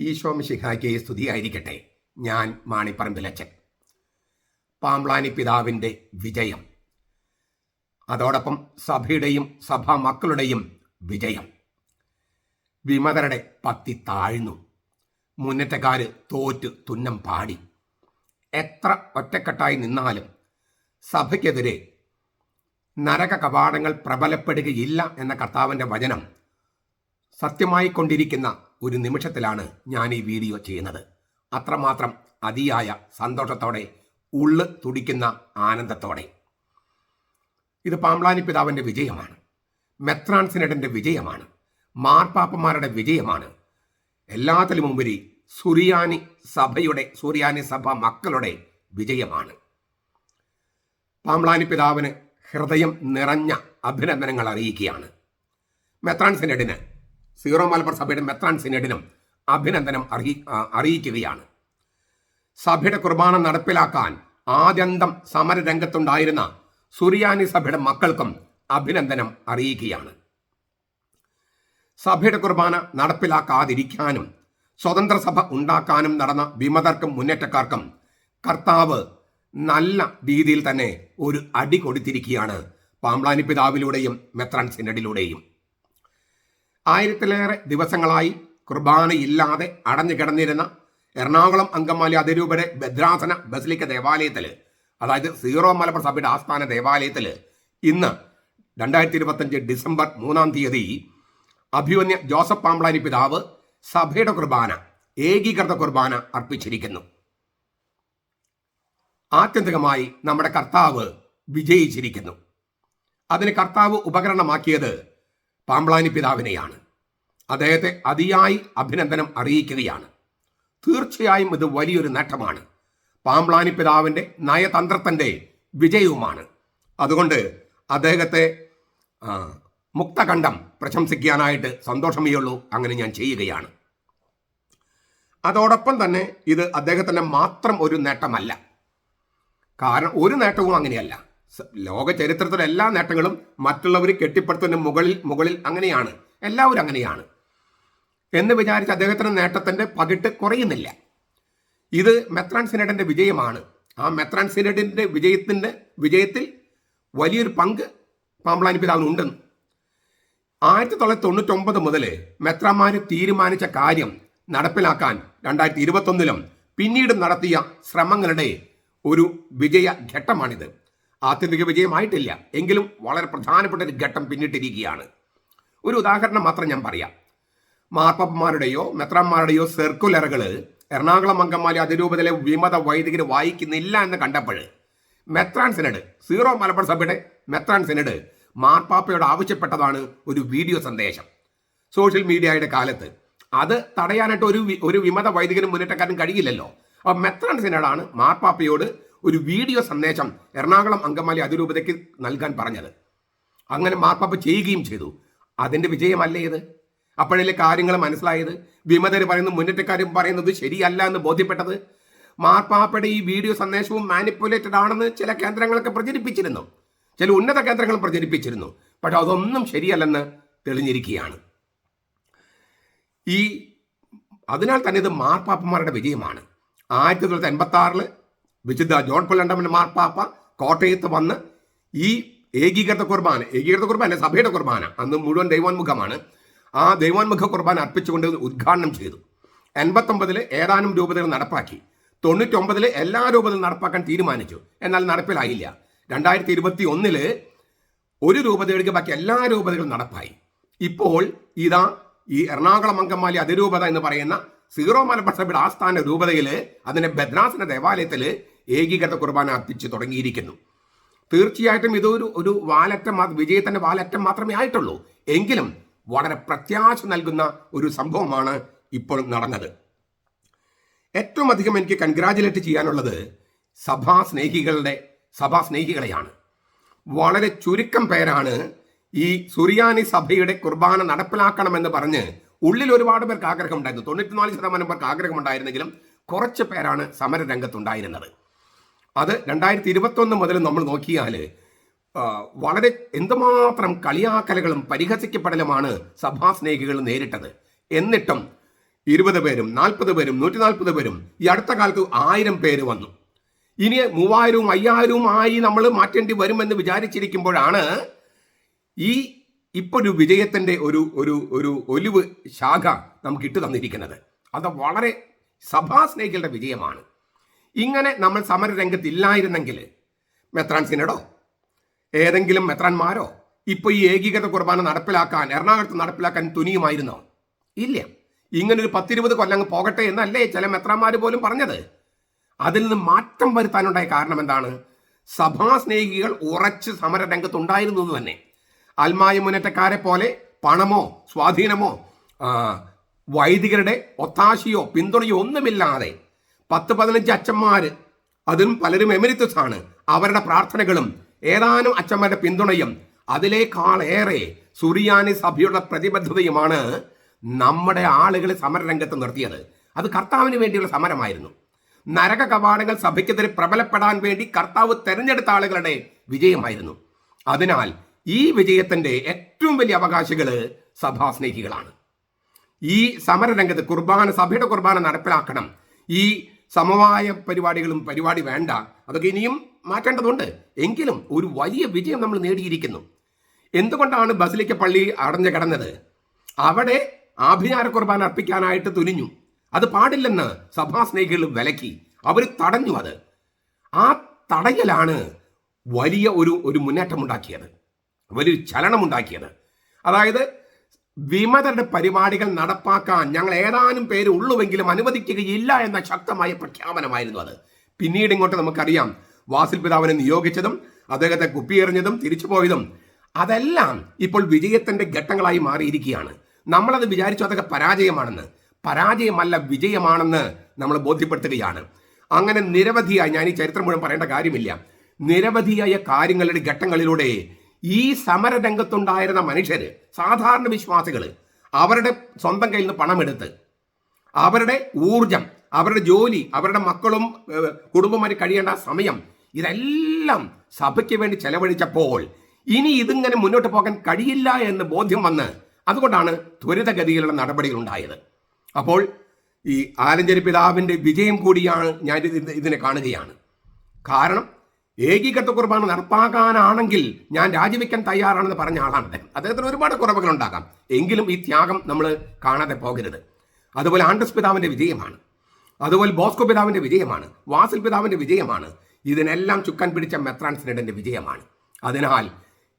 ഈശോ മിശിഹായ്ക്ക് സ്തുതിയായിരിക്കട്ടെ. ഞാൻ മാണിപ്പറമ്പിലച്ചൻ പാമ്പ്ലാനി പിതാവിന്റെ വിജയം. അതോടൊപ്പം സഭയുടെയും സഭാ മക്കളുടെയും വിജയം. വിമതരുടെ പത്തി താഴ്ന്നു. മുന്നേറ്റക്കാര് തോറ്റ് തുന്നം പാടി. എത്ര ഒറ്റക്കെട്ടായി നിന്നാലും സഭയ്ക്കെതിരെ നരക കവാടങ്ങൾ പ്രബലപ്പെടുകയില്ല എന്ന കർത്താവിന്റെ വചനം സത്യമായി കൊണ്ടിരിക്കുന്ന ഒരു നിമിഷത്തിലാണ് ഞാൻ ഈ വീഡിയോ ചെയ്യുന്നത്. അത്രമാത്രം അതിയായ സന്തോഷത്തോടെ ഉള്ളു തുടിക്കുന്ന ആനന്ദത്തോടെ. ഇത് പാംബ്ലാനി പിതാവിന്റെ വിജയമാണ്. മെത്രാൻ സിനഡിന്റെ വിജയമാണ്. മാർപ്പാപ്പന്മാരുടെ വിജയമാണ്. എല്ലാത്തിലും ഉപരി സുറിയാനി സഭയുടെ സുറിയാനി സഭ മക്കളുടെ വിജയമാണ്. പാംബ്ലാനി പിതാവിന് ഹൃദയം നിറഞ്ഞ അഭിനന്ദനങ്ങൾ അറിയിക്കുകയാണ്. മെത്രാൻ സിനഡിന് സീറോ മലബാർ സഭയുടെ മെത്രാൻ സിനഡിനും അഭിനന്ദനം അറിയി അറിയിക്കുകയാണ്. സഭയുടെ കുർബാന നടപ്പിലാക്കാൻ ആദ്യന്തം സമരരംഗത്തുണ്ടായിരുന്ന സുറിയാനി സഭയുടെ മക്കൾക്കും അഭിനന്ദനം അറിയിക്കുകയാണ്. സഭയുടെ കുർബാന നടപ്പിലാക്കാതിരിക്കാനും സ്വതന്ത്ര സഭ ഉണ്ടാക്കാനും നടന്ന വിമതർക്കും മുന്നേറ്റക്കാർക്കും കർത്താവ് നല്ല രീതിയിൽ തന്നെ ഒരു അടി കൊടുത്തിരിക്കുകയാണ് പാമ്പ്ലാനി പിതാവിലൂടെയും മെത്രാൻ സിനഡിലൂടെയും. ആയിരത്തിലേറെ ദിവസങ്ങളായി കുർബാനയില്ലാതെ അടഞ്ഞു കിടന്നിരുന്ന എറണാകുളം അങ്കമാലി അതിരൂപരെ ഭദ്രാസന ബസലിക്ക ദേവാലയത്തിൽ അതായത് സീറോ മലബാർ സഭയുടെ ആസ്ഥാന ദേവാലയത്തിൽ ഇന്ന് രണ്ടായിരത്തി ഇരുപത്തഞ്ച് ഡിസംബർ മൂന്നാം തീയതി അഭിമന്യ ജോസഫ് പാമ്പ്ലാനി പിതാവ് സഭയുടെ കുർബാന ഏകീകൃത കുർബാന അർപ്പിച്ചിരിക്കുന്നു. ആത്യന്തികമായി നമ്മുടെ കർത്താവ് വിജയിച്ചിരിക്കുന്നു. അതിന് കർത്താവ് ഉപകരണമാക്കിയത് പാമ്പ്ലാനി പിതാവിനെയാണ്. അദ്ദേഹത്തെ അതിയായി അഭിനന്ദനം അറിയിക്കുകയാണ്. തീർച്ചയായും ഇത് വലിയൊരു നേട്ടമാണ്. പാമ്പ്ളാനി പിതാവിന്റെ നയതന്ത്രത്തിന്റെ വിജയവുമാണ്. അതുകൊണ്ട് അദ്ദേഹത്തെ മുക്തകണ്ഠം പ്രശംസിക്കാനായിട്ട് സന്തോഷമേ ഉള്ളൂ. അങ്ങനെ ഞാൻ ചെയ്യുകയാണ്. അതോടൊപ്പം തന്നെ ഇത് അദ്ദേഹത്തിന്റെ മാത്രം ഒരു നേട്ടമല്ല. കാരണം ഒരു നേട്ടവും അങ്ങനെയല്ല. ലോക ചരിത്രത്തിലെ എല്ലാ നേട്ടങ്ങളും മറ്റുള്ളവർ കെട്ടിപ്പടുത്തതിന് മുകളിൽ മുകളിൽ അങ്ങനെയാണ്. എല്ലാവരും അങ്ങനെയാണ്. എന്ന് വിചാരിച്ച് അദ്ദേഹത്തിന്റെ നേട്ടത്തിന്റെ പകിട്ട് കുറയുന്നില്ല. ഇത് മെത്രാൻ സിനഡിന്റെ വിജയമാണ്. ആ മെത്രാൻ സിനഡിന്റെ വിജയത്തിന്റെ വിജയത്തിൽ വലിയൊരു പങ്ക് പാമ്പളാനി പിതാവിനുണ്ടെന്ന് ആയിരത്തി തൊള്ളായിരത്തി തൊണ്ണൂറ്റൊമ്പത് മുതൽ മെത്രാമാര് തീരുമാനിച്ച കാര്യം നടപ്പിലാക്കാൻ രണ്ടായിരത്തി ഇരുപത്തൊന്നിലും പിന്നീട് നടത്തിയ ശ്രമങ്ങളുടെ ഒരു വിജയ ഘട്ടമാണിത്. ആത്യന്തിക വിജയമായിട്ടില്ല. എങ്കിലും വളരെ പ്രധാനപ്പെട്ട ഒരു ഘട്ടം പിന്നിട്ടിരിക്കുകയാണ്. ഒരു ഉദാഹരണം മാത്രം ഞാൻ പറയാം. മാർപ്പന്മാരുടെയോ മെത്രാന്മാരുടെയോ സർക്കുലറുകൾ എറണാകുളം അങ്കമാലി അതിരൂപതയിലെ വിമത വൈദികർ വായിക്കുന്നില്ല എന്ന് കണ്ടപ്പോൾ മെത്രാൻ സെനഡ് സീറോ മലബാർ സഭയുടെ മെത്രാൻ സെനഡ് മാർപ്പാപ്പയോട് ആവശ്യപ്പെട്ടതാണ് ഒരു വീഡിയോ സന്ദേശം. സോഷ്യൽ മീഡിയയുടെ കാലത്ത്. അത് തടയാനായിട്ട് ഒരു ഒരു വിമത വൈദികനും മുന്നേറ്റക്കാരനും കഴിയില്ലല്ലോ. അപ്പോൾ മെത്രാൻ സെനഡാണ് മാർപ്പാപ്പയോട് ഒരു വീഡിയോ സന്ദേശം എറണാകുളം അങ്കമാലി അതിരൂപതയ്ക്ക് നൽകാൻ പറഞ്ഞത്. അങ്ങനെ മാർപ്പാപ്പ ചെയ്യുകയും ചെയ്തു. അതിന്റെ വിജയമല്ലേ ഇത്? അപ്പോഴല്ലേ കാര്യങ്ങൾ മനസ്സിലായത്? വിമതർ പറയുന്നു മുന്നേറ്റക്കാരും പറയുന്നത് ശരിയല്ല എന്ന് ബോധ്യപ്പെട്ടത്? മാർപ്പാപ്പയുടെ ഈ വീഡിയോ സന്ദേശവും മാനിപ്പുലേറ്റഡ് ആണെന്ന് ചില കേന്ദ്രങ്ങളൊക്കെ പ്രചരിപ്പിച്ചിരുന്നു. ചില ഉന്നത കേന്ദ്രങ്ങളും പ്രചരിപ്പിച്ചിരുന്നു. പക്ഷെ അതൊന്നും ശരിയല്ലെന്ന് തെളിഞ്ഞിരിക്കുകയാണ്. ഈ അതിനാൽ തന്നെ ഇത് മാർപ്പാപ്പന്മാരുടെ വിജയമാണ്. ആയിരത്തി തൊള്ളായിരത്തി എൺപത്തി ആറിൽ വിശുദ്ധ ജോൺ പുല്ലണ്ടമ്മൻ മാർപ്പാപ്പ കോട്ടയത്ത് വന്ന് ഈ ഏകീകൃത കുർബാന ഏകീകൃത കുർബാന സഭയുടെ കുർബാന അന്ന് മുഴുവൻ ദൈവാൻമുഖമാണ്. ആ ദൈവാൻമുഖ കുർബാന അർപ്പിച്ചുകൊണ്ട് ഉദ്ഘാടനം ചെയ്തു. എൺപത്തൊമ്പതിൽ ഏതാനും രൂപതകൾ നടപ്പാക്കി. തൊണ്ണൂറ്റൊമ്പതിൽ എല്ലാ രൂപതകളും നടപ്പാക്കാൻ തീരുമാനിച്ചു. എന്നാൽ നടപ്പിലായില്ല. രണ്ടായിരത്തി ഇരുപത്തി ഒന്നിൽ ഒരു രൂപത ബാക്കി എല്ലാ രൂപതകളും നടപ്പായി. ഇപ്പോൾ ഇതാ ഈ എറണാകുളം അങ്കമാലി അതിരൂപത എന്ന് പറയുന്ന സീറോ മലബാർ സഭയുടെ ആസ്ഥാന രൂപതയിൽ അതിന്റെ ബദ്രാസന ദേവാലയത്തിൽ ഏകീകൃത കുർബാന അർപ്പിച്ച് തുടങ്ങിയിരിക്കുന്നു. തീർച്ചയായിട്ടും ഇതൊരു ഒരു വാലറ്റം വിജയത്തിന്റെ വാലറ്റം മാത്രമേ ആയിട്ടുള്ളൂ. എങ്കിലും വളരെ പ്രത്യാശ നൽകുന്ന ഒരു സംഭവമാണ് ഇപ്പോൾ നടന്നത്. ഏറ്റവും അധികം എനിക്ക് കൺഗ്രാജുലേറ്റ് ചെയ്യാനുള്ളത് സഭാ സ്നേഹികളുടെ സഭാ സ്നേഹികളെയാണ്. വളരെ ചുരുക്കം പേരാണ് ഈ സുറിയാനി സഭയുടെ കുർബാന നടപ്പിലാക്കണമെന്ന് പറഞ്ഞ് ഉള്ളിൽ ഒരുപാട് പേർക്ക് ആഗ്രഹമുണ്ടായിരുന്നു. തൊണ്ണൂറ്റിനാല് ശതമാനം പേർക്ക് ആഗ്രഹമുണ്ടായിരുന്നെങ്കിലും കുറച്ച് പേരാണ് സമര സമരരംഗത്തുണ്ടായിരുന്നത്. അത് രണ്ടായിരത്തി ഇരുപത്തൊന്ന് മുതൽ നമ്മൾ നോക്കിയാൽ വളരെ എന്തുമാത്രം കളിയാക്കലുകളും പരിഹസിക്കപ്പെടലുമാണ് സഭാസ്നേഹികൾ നേരിട്ടത്. എന്നിട്ടും ഇരുപത് പേരും നാൽപ്പത് പേരും നൂറ്റി നാൽപ്പത് പേരും ഈ അടുത്ത കാലത്ത് ആയിരം പേര് വന്നു. ഇനി മൂവായിരവും അയ്യായിരവും ആയി നമ്മൾ മാറ്റേണ്ടി വരുമെന്ന് വിചാരിച്ചിരിക്കുമ്പോഴാണ് ഈ ഇപ്പോൾ ഒരു വിജയത്തിന്റെ ഒരു ഒരു ഒരു ഒലിവ് ശാഖ നമുക്ക് ഇട്ട് തന്നിരിക്കുന്നത്. അത് വളരെ സഭാസ്നേഹികളുടെ വിജയമാണ്. ഇങ്ങനെ നമ്മൾ സമരരംഗത്ത് മെത്രാൻ സിനഡോ ഏതെങ്കിലും മെത്രാന്മാരോ ഇപ്പോൾ ഈ ഏകീകൃത കുർബാന നടപ്പിലാക്കാൻ എറണാകുളത്ത് നടപ്പിലാക്കാൻ തുനിയുമായിരുന്നോ? ഇല്ല. ഇങ്ങനൊരു പത്തിരുപത് കൊല്ലം പോകട്ടെ എന്നല്ലേ ചില മെത്രാന്മാർ പോലും പറഞ്ഞത്. അതിൽ നിന്ന് മാറ്റം വരുത്താനുണ്ടായ കാരണം എന്താണ്? സഭാസ്നേഹികൾ ഉറച്ച് സമരരംഗത്തുണ്ടായിരുന്നു എന്ന് തന്നെ. അൽമായ മുന്നേറ്റക്കാരെ പോലെ പണമോ സ്വാധീനമോ വൈദികരുടെ ഒത്താശയോ പിന്തുണയോ ഒന്നുമില്ലാതെ പത്ത് പതിനഞ്ച് അച്ഛന്മാര് അതും പലരും എമിരിറ്റസ് ആണ് അവരുടെ പ്രാർത്ഥനകളും ഏതാനും അച്ഛന്മാരുടെ പിന്തുണയും അതിലേക്കാളേറെ സുറിയാനി സഭയുടെ പ്രതിബദ്ധതയുമാണ് നമ്മുടെ ആളുകളെ സമരരംഗത്ത് നിർത്തിയത്. അത് കർത്താവിന് വേണ്ടിയുള്ള സമരമായിരുന്നു. നരക കവാടങ്ങൾ സഭയ്ക്കെതിരെ പ്രബലപ്പെടാൻ വേണ്ടി കർത്താവ് തെരഞ്ഞെടുത്ത ആളുകളുടെ വിജയമായിരുന്നു. അതിനാൽ ഈ വിജയത്തിന്റെ ഏറ്റവും വലിയ അവകാശികൾ സഭാസ്നേഹികളാണ്. ഈ സമരരംഗത്ത് കുർബാന സഭയുടെ കുർബാന നടപ്പിലാക്കണം. ഈ സമവായ പരിപാടികളും പരിപാടി വേണ്ട. അതൊക്കെ ഇനിയും മാറ്റേണ്ടതുണ്ട്. എങ്കിലും ഒരു വലിയ വിജയം നമ്മൾ നേടിയിരിക്കുന്നു. എന്തുകൊണ്ടാണ് ബസിലിക്ക പള്ളി അടഞ്ഞു കിടന്നത്? അവിടെ ആഭിചാര കുർബാന അർപ്പിക്കാനായിട്ട് തുനിഞ്ഞു. അത് പാടില്ലെന്ന് സഭാസ്നേഹികൾ വിലക്കി. അവർ തടഞ്ഞു അത്. ആ തടയലാണ് വലിയ ഒരു ഒരു മുന്നേറ്റമുണ്ടാക്കിയത്. വലിയൊരു ചലനമുണ്ടാക്കിയത്. അതായത് വിമതരുടെ പരിപാടികൾ നടപ്പാക്കാൻ ഞങ്ങൾ ഏതാനും പേര് ഉള്ളുവെങ്കിലും അനുവദിക്കുകയില്ല എന്ന ശക്തമായ പ്രഖ്യാപനമായിരുന്നു അത്. പിന്നീട് ഇങ്ങോട്ട് നമുക്കറിയാം വാസിൽ പിതാവിനെ നിയോഗിച്ചതും അദ്ദേഹത്തെ കുപ്പിയെറിഞ്ഞതും തിരിച്ചുപോയതും അതെല്ലാം ഇപ്പോൾ വിജയത്തിന്റെ ഘട്ടങ്ങളായി മാറിയിരിക്കുകയാണ്. നമ്മളത് വിചാരിച്ചു അതൊക്കെ പരാജയമാണെന്ന്. പരാജയമല്ല വിജയമാണെന്ന് നമ്മൾ ബോധ്യപ്പെടുത്തുകയാണ്. അങ്ങനെ നിരവധിയായി ഞാൻ ഈ ചരിത്രം മുഴുവൻ പറയേണ്ട കാര്യമില്ല. നിരവധിയായ കാര്യങ്ങളുടെ ഘട്ടങ്ങളിലൂടെ ഈ സമരരംഗത്തുണ്ടായിരുന്ന മനുഷ്യർ സാധാരണ വിശ്വാസികൾ അവരുടെ സ്വന്തം കയ്യിൽ നിന്ന് പണമെടുത്ത് അവരുടെ ഊർജം അവരുടെ ജോലി അവരുടെ മക്കളും കുടുംബമാരും കഴിയേണ്ട സമയം ഇതെല്ലാം സഭയ്ക്ക് വേണ്ടി ചെലവഴിച്ചപ്പോൾ ഇനി ഇതിങ്ങനെ മുന്നോട്ട് പോകാൻ കഴിയില്ല എന്ന് ബോധ്യം വന്ന് അതുകൊണ്ടാണ് ത്വരിതഗതിയിലുള്ള നടപടികൾ ഉണ്ടായത് അപ്പോൾ ഈ ആലഞ്ചേരി പിതാവിന്റെ വിജയം കൂടിയാണ് ഞാൻ ഇതിനെ കാണുകയാണ്. കാരണം ഏകീകൃത കുർബാന നടപ്പാക്കാനാണെങ്കിൽ ഞാൻ രാജിവെക്കാൻ തയ്യാറാണെന്ന് പറഞ്ഞ ആളാണ് അദ്ദേഹം. അദ്ദേഹത്തിന് ഒരുപാട് കുറവുകൾ ഉണ്ടാകാം എങ്കിലും ഈ ത്യാഗം നമ്മൾ കാണാതെ പോകരുത്. അതുപോലെ ആണ്ടസ് പിതാവിന്റെ വിജയമാണ്. അതുപോലെ ബോസ്കോ പിതാവിന്റെ വിജയമാണ്. വാസിൽ പിതാവിന്റെ വിജയമാണ്. ഇതിനെല്ലാം ചുക്കാൻ പിടിച്ച മെത്രാൻ സിനഡിന്റെ വിജയമാണ്. അതിനാൽ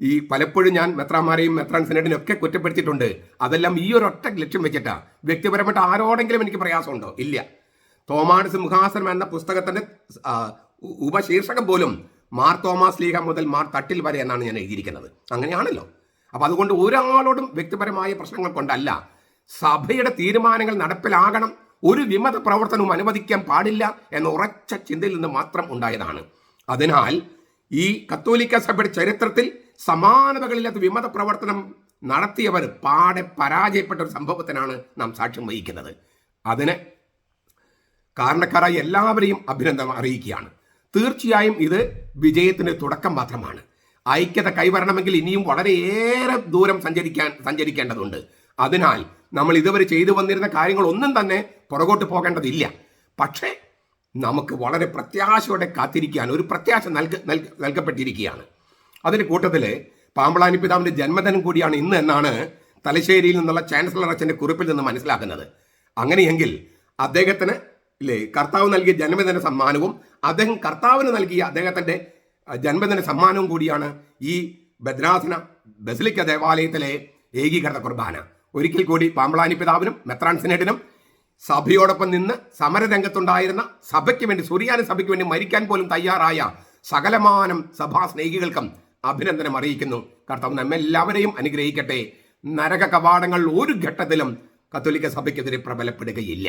ഈ പലപ്പോഴും ഞാൻ മെത്രാന്മാരെയും മെത്രാൻ സിനഡിനും ഒക്കെ കുറ്റപ്പെടുത്തിയിട്ടുണ്ട്. അതെല്ലാം ഈ ഒരു ഒറ്റ ലക്ഷ്യം വെച്ചിട്ടാ. വ്യക്തിപരമായിട്ട് ആരോടെങ്കിലും എനിക്ക് പ്രയാസമുണ്ടോ? ഇല്ല. തോമാട് സിംഹാസനം എന്ന പുസ്തകത്തിന്റെ ഉപശീർഷകം പോലും മാർ തോമസ് ലീഹ മുതൽ മാർ തട്ടിൽ വരെ എന്നാണ് ഞാൻ എഴുതിയിരിക്കുന്നത്. അങ്ങനെയാണല്ലോ. അപ്പോൾ അതുകൊണ്ട് ഒരാളോടും വ്യക്തിപരമായ പ്രശ്നങ്ങൾ കൊണ്ടല്ല. സഭയുടെ തീരുമാനങ്ങൾ നടപ്പിലാകണം. ഒരു വിമത പ്രവർത്തനവും അനുവദിക്കാൻ പാടില്ല എന്ന ഉറച്ച ചിന്തയിൽ നിന്ന് മാത്രം ഉണ്ടായതാണ്. അതിനാൽ ഈ കത്തോലിക്ക സഭയുടെ ചരിത്രത്തിൽ സമാനതകളില്ലാത്ത വിമത പ്രവർത്തനം നടത്തിയവർ പാടെ പരാജയപ്പെട്ട ഒരു സംഭവത്തിനാണ് നാം സാക്ഷ്യം വഹിക്കുന്നത്. അതിന് കാരണക്കാരായ എല്ലാവരെയും അഭിനന്ദനം അറിയിക്കുകയാണ്. തീർച്ചയായും ഇത് വിജയത്തിന് തുടക്കം മാത്രമാണ്. ഐക്യത കൈവരണമെങ്കിൽ ഇനിയും വളരെയേറെ ദൂരം സഞ്ചരിക്കാൻ സഞ്ചരിക്കേണ്ടതുണ്ട്. അതിനാൽ നമ്മൾ ഇതുവരെ ചെയ്തു വന്നിരുന്ന കാര്യങ്ങൾ ഒന്നും തന്നെ പുറകോട്ട് പോകേണ്ടതില്ല. പക്ഷേ നമുക്ക് വളരെ പ്രത്യാശയോടെ കാത്തിരിക്കാൻ ഒരു പ്രത്യാശ നൽക നൽക- നൽകപ്പെട്ടിരിക്കുകയാണ്. അതിന് കൂട്ടത്തിൽ പാമ്പളാനി പിതാവിന്റെ ജന്മദിനം കൂടിയാണ് ഇന്ന് എന്നാണ് തലശ്ശേരിയിൽ നിന്നുള്ള ചാൻസലർ അച്ഛന്റെ കുറിപ്പിൽ നിന്ന് മനസ്സിലാക്കുന്നത്. അങ്ങനെയെങ്കിൽ അദ്ദേഹത്തിന് ഇല്ലേ? കർത്താവ് നൽകിയ ജന്മദിന സമ്മാനവും അദ്ദേഹം കർത്താവിന് നൽകിയ അദ്ദേഹത്തിന്റെ ജന്മദിന സമ്മാനവും കൂടിയാണ് ഈ ഭദ്രാസന ബസലിക്ക ദേവാലയത്തിലെ ഏകീകൃത കുർബാന. ഒരിക്കൽ കൂടി പാമ്പളാനി പിതാവിനും മെത്രാൻ സിനഡിനും സഭയോടൊപ്പം നിന്ന് സമരരംഗത്തുണ്ടായിരുന്ന സഭയ്ക്ക് വേണ്ടി സുറിയാനി സഭയ്ക്ക് വേണ്ടി മരിക്കാൻ പോലും തയ്യാറായ സകലമാനം സഭാ സ്നേഹികൾക്കും അഭിനന്ദനം അറിയിക്കുന്നു. കർത്താവ് നമ്മെല്ലാവരെയും അനുഗ്രഹിക്കട്ടെ. നരക കവാടങ്ങൾ ഒരു ഘട്ടത്തിലും കത്തോലിക്ക സഭയ്ക്കെതിരെ പ്രബലപ്പെടുകയില്ല.